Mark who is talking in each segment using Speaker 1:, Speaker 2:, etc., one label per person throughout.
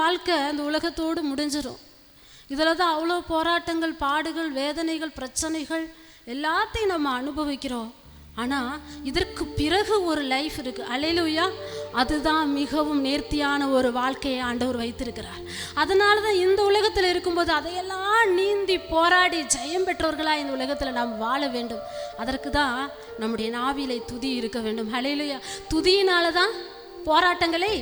Speaker 1: வாழ்க்கை அந்த உலகத்தோடு முடிஞ்சிடும் இதில் தான் அவ்வளோ போராட்டங்கள் பாடுகள் வேதனைகள் பிரச்சனைகள் எல்லாத்தையும் நம்ம அனுபவிக்கிறோம். ஆனால் இதற்கு பிறகு ஒரு லைஃப் இருக்குது அலையிலுயா அதுதான் மிகவும் நேர்த்தியான ஒரு வாழ்க்கையை ஆண்டவர் வைத்திருக்கிறார். அதனால தான் இந்த உலகத்தில் இருக்கும்போது அதையெல்லாம் நீந்தி போராடி ஜெயம் பெற்றவர்களாக இந்த உலகத்தில் நாம் வாழ வேண்டும். அதற்கு தான் நம்முடைய நாவிலை துதி இருக்க வேண்டும். அலையிலுயா துதியினால தான் போராட்டங்களை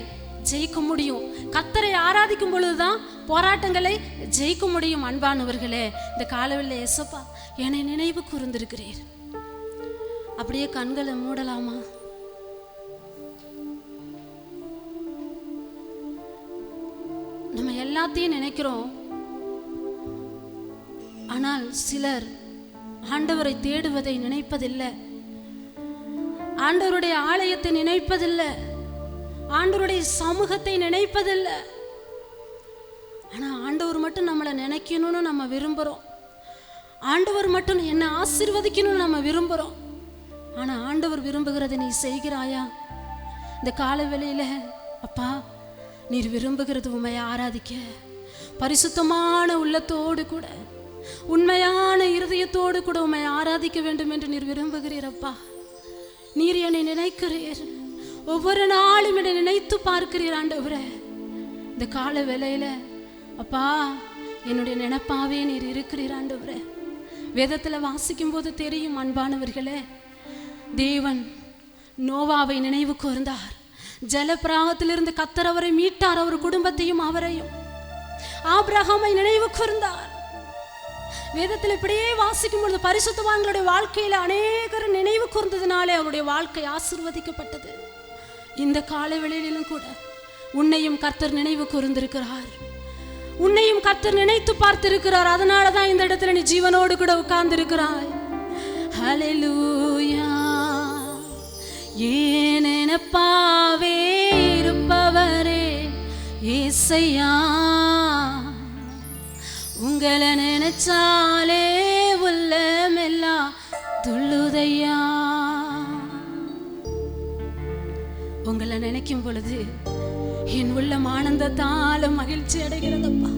Speaker 1: ஜெயிக்க முடியும். கத்தரை ஆராதிக்கும் பொழுதுதான் போராட்டங்களை ஜெயிக்க முடியும் அன்பானவர்களே. இந்த காலவில் எசப்பா என்னை நினைவு கூர்ந்திருக்கிறீர். அப்படியே கண்களை மூடலாமா? நம்ம எல்லாத்தையும் நினைக்கிறோம். ஆனால் சிலர் ஆண்டவரை தேடுவதை நினைப்பதில்லை. ஆண்டவருடைய ஆலயத்தை நினைப்பதில்லை. ஆண்டவருடைய சமூகத்தை நினைப்பதில்லை. ஆனா ஆண்டவர் மட்டும் நம்மளை நினைக்கணும்னு நம்ம விரும்புகிறோம் ஆண்டவர் மட்டும் என்னை ஆசீர்வதிக்கணும்னு நம்ம விரும்புகிறோம் ஆனா ஆண்டவர் விரும்புகிறதை நீ செய்கிறாயா? இந்த கால வேளையில அப்பா நீர் விரும்புகிறது உண்மையை ஆராதிக்க. பரிசுத்தமான உள்ளத்தோடு கூட உண்மையான இருதயத்தோடு கூட உண்மை ஆராதிக்க வேண்டும் என்று நீர் விரும்புகிறீரப்பா நீர் என்னை நினைக்கிறீர். ஒவ்வொரு நாளும் என்னை நினைத்து பார்க்கிறீர் ஆண்டவரே. இந்த கால வேலையில அப்பா என்னுடைய நினைப்பாவே நீர் இருக்கிறீர் ஆண்டவரே. வேதத்தில் வாசிக்கும் போது தெரியும் அன்பானவர்களே. தேவன் நோவாவை நினைவு கூர்ந்தார். ஜலப்பிராகத்திலிருந்து கத்தர் அவரை மீட்டார் அவர் குடும்பத்தையும் அவரையும். ஆபிரகாமை நினைவு கூர்ந்தார். வேதத்தில் இப்படியே வாசிக்கும் பொழுது பரிசுத்தவான்களுடைய வாழ்க்கையில் அநேகர் நினைவு கூர்ந்ததுனாலே அவருடைய வாழ்க்கை ஆசிர்வதிக்கப்பட்டது. இந்த காலவெளியிலும் கூட உன்னையும் கர்த்தர் நினைவு கூர்ந்திருக்கிறார். உன்னையும் கர்த்தர் நினைத்து பார்த்திருக்கிறார். அதனால தான் இந்த இடத்துல நீ ஜீவனோடு கூட உட்கார்ந்து இருக்கிறாய் ஹalleluya ஏன் இருப்பவரே ஏசையா. உங்களை நினைச்சாலே உள்ளமெல்லாம் துள்ளுதையா. உங்களை நினைக்கும் பொழுது என் உள்ளம் ஆனந்தத்தால மகிழ்ச்சி அடைகிறதப்பா.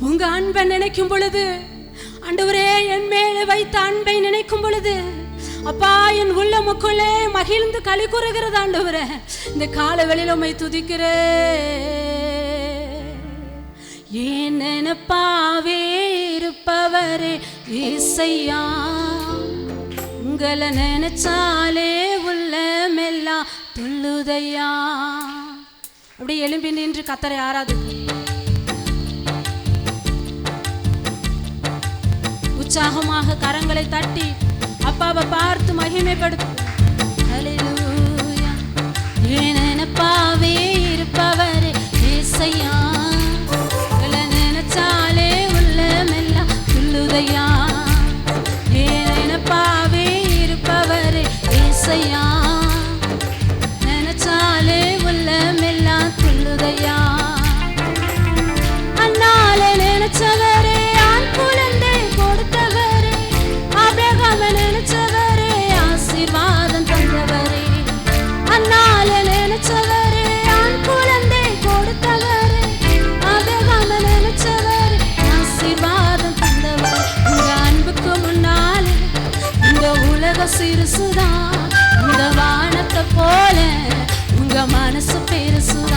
Speaker 1: உங்க அன்பை நினைக்கும் பொழுது ஆண்டவரே என் மேலே வைத்த அன்பை நினைக்கும் பொழுது அப்பா என் உள்ளமுக்குள்ளே மகிழ்ந்து களி கூறுகிறது ஆண்டவரே. இந்த கால வெளியில உம்மை துதிக்கிறே ஏன் நினைப்பாவே இருப்பவரே இசையா உங்களை நினைச்சாலே துள்ளுதையா அப்படியே எலும்பி நின்று கத்தரை ஆறாது உற்சாகமாக கரங்களை தட்டி அப்பாவை பார்த்து மகிமைப்படுத்து நினைப்பாவே இருப்பவரே ஏசையா. நினைச்சாலே உள்ளமெல்லாம் துள்ளுதையா என் நினைப்பாவே இருப்பவரே இசையா உங்க மனசு பெருசுதான்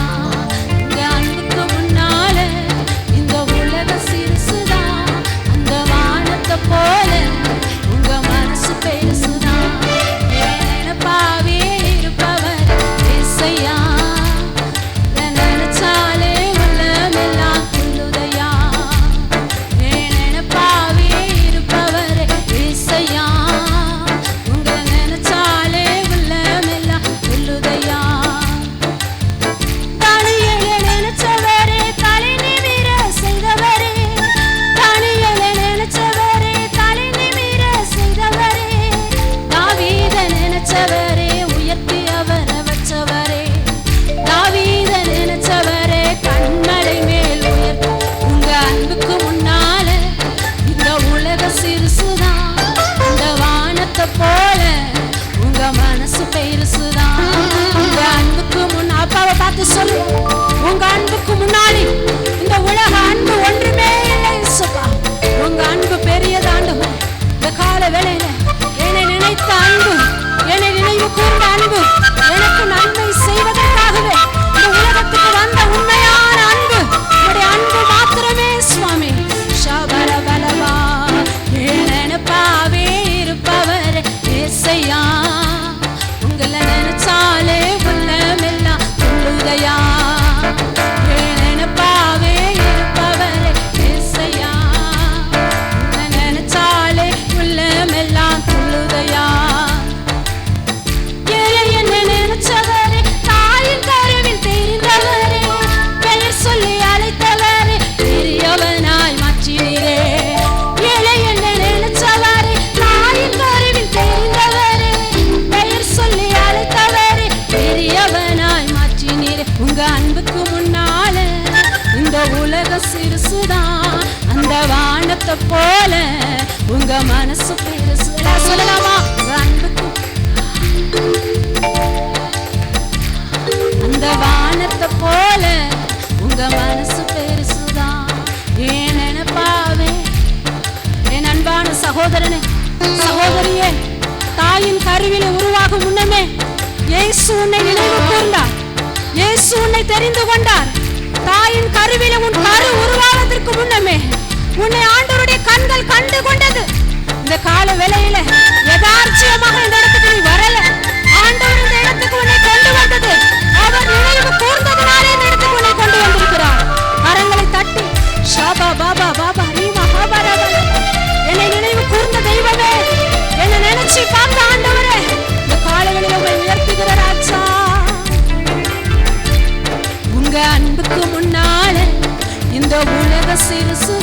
Speaker 1: அந்த வானத்தை போல உங்க மனசு பெருசுதான். ஏன் நினைப்பாவே? என் அன்பான சகோதரனே சகோதரியே தாயின் கருவில உருவாகும் முன்னமே இயேசு உன்னை நினைவு கூர்ந்தார். உன்னை தெரிந்து கொண்டார். தாயின் கருவில உன் கரு உருவாவதற்கு முன்னமே உன்னை ஆண்டவருடைய கண்கள் கண்டு கொண்டது. இந்த கால வேலையில யதார்ச்சியமாக இந்த இடத்துக்கு நீ வரல. ஆண்டவர் இந்த இடத்துக்கு உன்னை கொண்டு வந்தது. அவர் நினைவு கூர்ந்ததனாலே இந்த இடத்துக்கு உன்னை கொண்டு வந்திருக்கிறார். கரங்களை தட்டி ஷாபா பாபா பாபா ரீமா பாபா என்னை நினைவு கூர்ந்த தெய்வமே என்னை நினைச்சு பார்த்த ஆண்டவரே இந்த காலைகளில் உங்களை உயர்த்துகிற ராஜா உங்க அன்புக்கு முன்னால இந்த உலக சிறுசு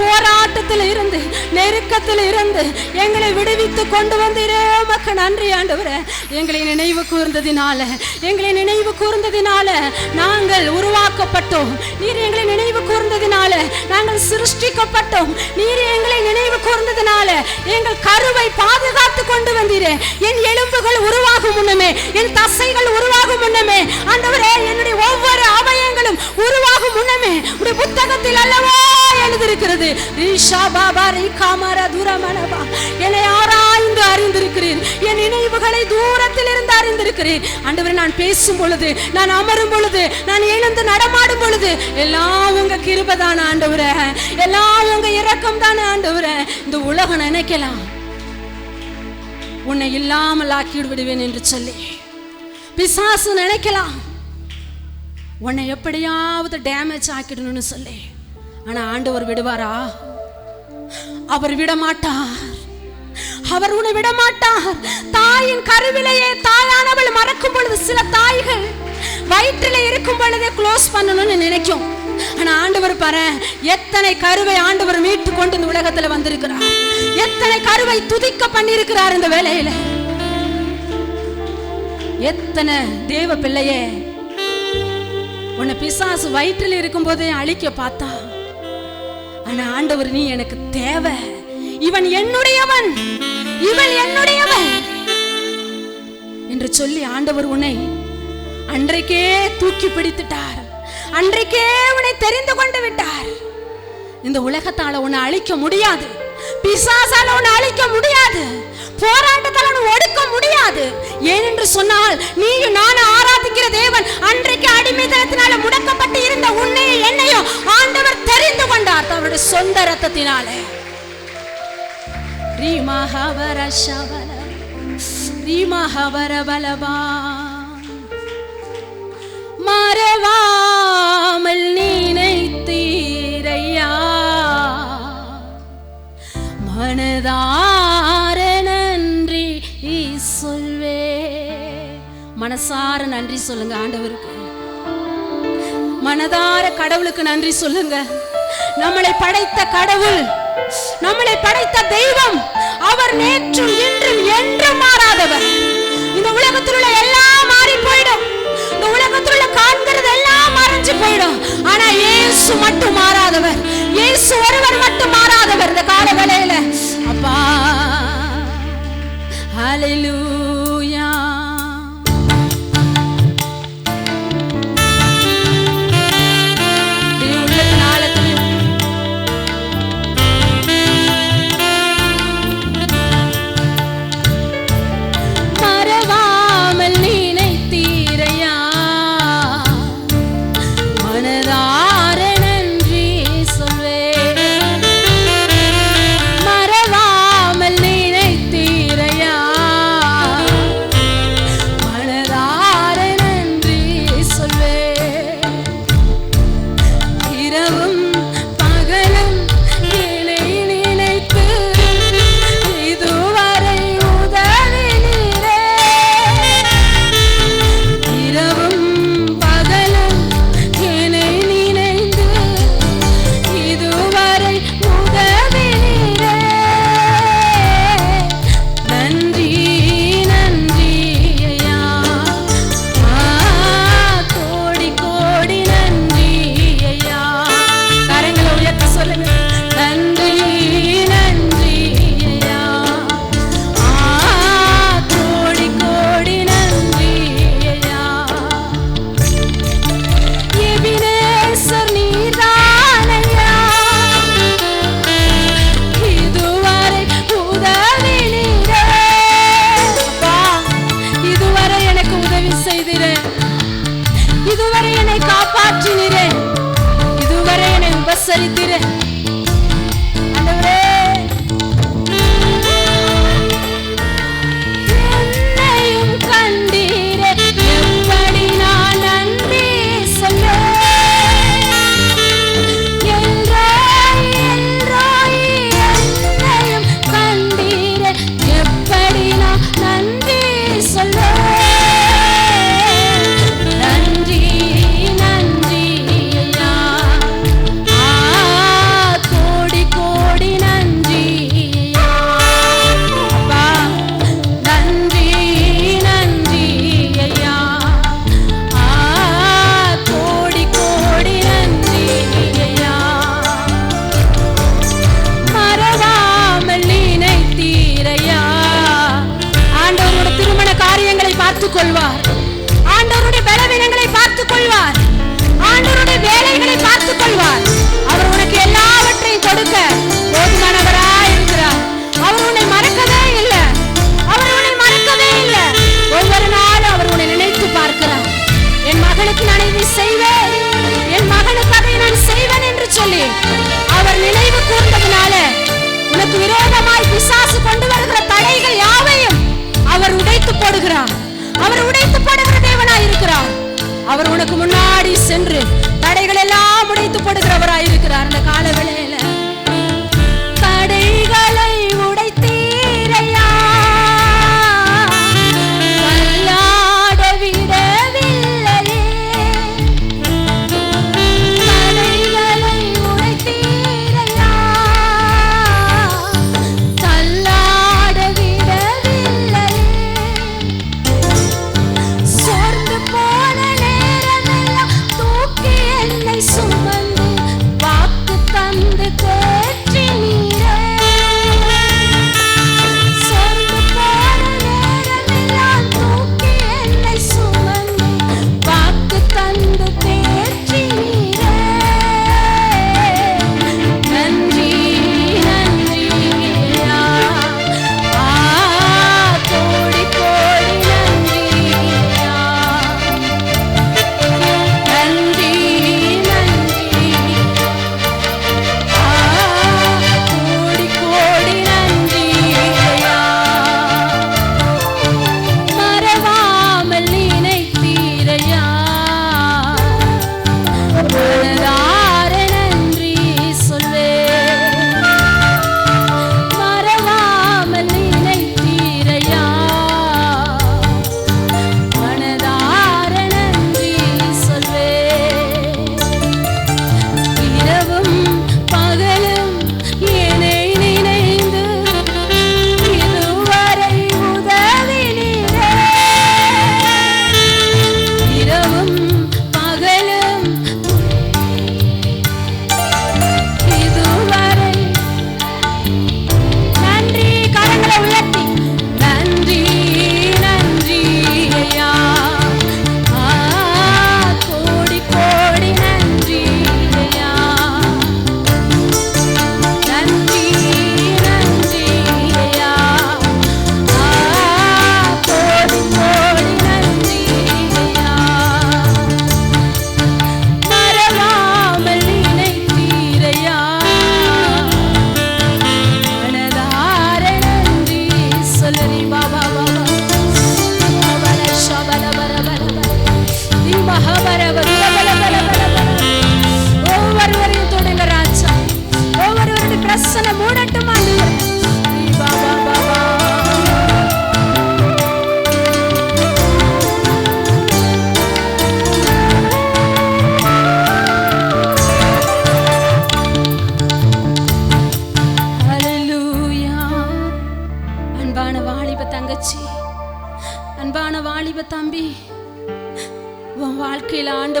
Speaker 1: போராட்டத்தில் இருந்து நெருக்கத்தில் இருந்து எங்களை விடுவித்து கொண்டு வந்தீரே உமக்கு நன்றி ஆண்டவரே. எங்களை நினைவு கூர்ந்ததினால எங்களை நினைவு கூர்ந்ததினால நாங்கள் உருவாக்கப்பட்டோம். நீர் எங்களை நினைவு கூர்ந்ததினால நாங்கள் சிருஷ்டிக்கப்பட்டோம். நீர் எங்களை நினைவு கூர்ந்ததினால எங்கள் கருவை பாதுகாத்து கொண்டு வந்தீரே. என் எலும்புகள் உருவாகும் முன்னமே என் தசைகள் உருவாகும் முன்னமே ஆண்டவரே என்னுடைய ஒவ்வொரு அவயங்களும் உருவாகும் முன்னமே உடைய புத்தகத்தில் அல்லவா எழுதியிருக்கிறது. ரீஷா பாபா ரீகாமர துரமனபா என்னை ஆராய்ந்து அறிந்திருக்கிறீர் என் நினைவுகளை தூரத்தில் இருந்து அறிந்திருக்கிறீர் ஆண்டவரே நான் பேசும் பொழுது நான் அமரும் பொழுது நான் எழுந்து நடமாடும் பொழுது எல்லாம் உங்க கிருபதான ஆண்டவரே. எல்லாம் உங்க இரக்கம் தான ஆண்டவரே. இந்த உலகம் நினைக்கலாம். உன்னை இல்லாமல் ஆக்கிவிடுவேன் என்று சொல்லி. பிசாசு நினைக்கலாம். உன்னை எப்படியாவது டேமேஜ் ஆக்கிடணும்னு சொல்லி. ஆனா ஆண்டவர் விடுவாரா? அவர் விடமாட்டார். அவர் உன்னை விடமாட்டார். தாயின் கருவிலேயே தாயானவள் மறக்கும் பொழுது சில தாய்கள் வயிற்றில் இருக்கும் பொழுதே க்ளோஸ் பண்ணணும்னு நினைக்கும். ஆனா ஆண்டவர் பாரு எத்தனை கருவை ஆண்டவர் மீட்டு கொண்டு இந்த உலகத்துல வந்திருக்கிறார். எத்தனை கருவை துதிக்க பண்ணியிருக்கிறார் இந்த வேலையில எத்தனை தேவ பிள்ளையே உன்னை பிசாசு வயிற்றில் இருக்கும்போதே அழிக்க பார்த்தா. ஆனா ஆண்டவர் நீ எனக்கு தேவை. இவன் என்னுடையவன். இவன் என்னுடையவன். என்று சொல்லி ஆண்டவர் உன்னை அன்றைக்கே தூக்கி பிடித்துட்டார். அன்றைக்கே உன்னை தெரிந்து கொண்டு விட்டார். இந்த உலகத்தால உன்னை அழிக்க முடியாது. பிசாசால உன்னை அழிக்க முடியாது. போராட்டத்தால ஒடுக்க முடியாது. ஏனென்று சொன்னால் நீயும் நானும் ஆராதிக்கிற தேவன் அன்றைக்கு அடிமைத்தனத்தினால முடக்கப்பட்டு இருந்த உன்னையும் என்னையும் ஆண்டவர் தெரிந்து கொண்டார். அவருடைய சொந்த ரத்தத்தினாலே ரீமஹவர சவர ரீமஹவர பலபா. மறவாமல் நினைத்தீரையா. மனதார மனசார நன்றி சொல்லுங்க ஆண்டவருக்கு. மனதார கடவுளுக்கு நன்றி சொல்லுங்க. நம்மளை படைத்த கடவுள் நம்மளை படைத்த தெய்வம் அவர் நேற்றும் இன்றும் என்றும் மாறாதவர். இந்த உலகத்தில் உள்ள எல்லாம் மாறி போயிடும். இந்த உலகத்தில் உள்ள காண்கிறது எல்லாம் மறைஞ்சு போயிடும். ஆனா இயேசு மட்டும் மாறாதவர். இயேசு ஒருவர் மட்டும் மாறாதவர் இந்த கால வேளையில அப்பா ஹalleluya. பார்த்துக் கொள்வார் ஆண்டவருடைய பலவீனங்களை பார்த்துக் கொள்வார் ஆண்டவருடைய வேலைகளை பார்த்துக் கொள்வார் அவர் உடைத்து போடுகிற தேவனாய் இருக்கிறார் அவர் உனக்கு முன்னாடி சென்று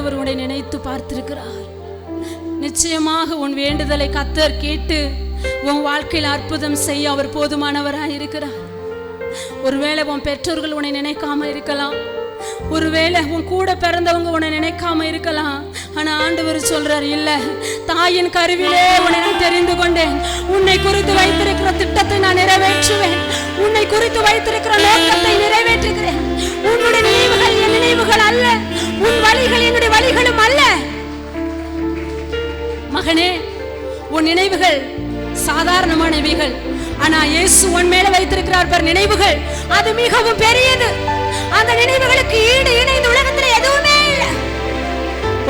Speaker 1: ஆண்டவர் உன்னை நினைத்து பார்த்திருக்கிறார். நிச்சயமாக உன் வேண்டுதலை கத்தர் கேட்டு உன் வாழ்க்கையில் அற்புதம் செய்ய அவர் போதுமானவராய் இருக்கிறார். ஒருவேளை உன் பெற்றோர்கள் உன்னை நினைக்காம இருக்கலாம். ஒருவேளை உன் கூட பிறந்தவங்க உன்னை நினைக்காம இருக்கலாம். ஆனா ஆண்டவர் சொல்றார் இல்ல தாயின் கருவிலே உன்னை நான் தெரிந்து கொண்டேன். உன்னை குறித்து வைத்திருக்கிற திட்டத்தை நான் நிறைவேற்றுவேன். உன்னை குறித்து வைத்திருக்கிற நோக்கத்தை நிறைவேற்றுகிறேன். உன்னுடைய நினைவுகள் என் நினைவுகள் அல்ல. உன் வழிகள் என்னுடைய வழிகளும் அல்ல. மகனே உன் நினைவுகள் சாதாரணமானவைகள் ஆனா இயேசு உன் மேல வைத்திருக்கிறார் பர் நினைவுகள். அது மிகவும் பெரியது. அந்த நினைவுகளுக்கு ஈடு இணைந்து உலகத்துல எதுவுமே இல்லை.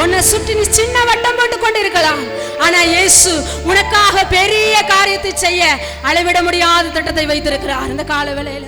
Speaker 1: உன்னை சுற்றி நீ சின்ன வட்டம் போட்டு கொண்டு இருக்கலாம் ஆனா இயேசு உனக்காக பெரிய காரியத்தை செய்ய அளவிட முடியாத திட்டத்தை வைத்திருக்கிறார். இந்த கால வேளையில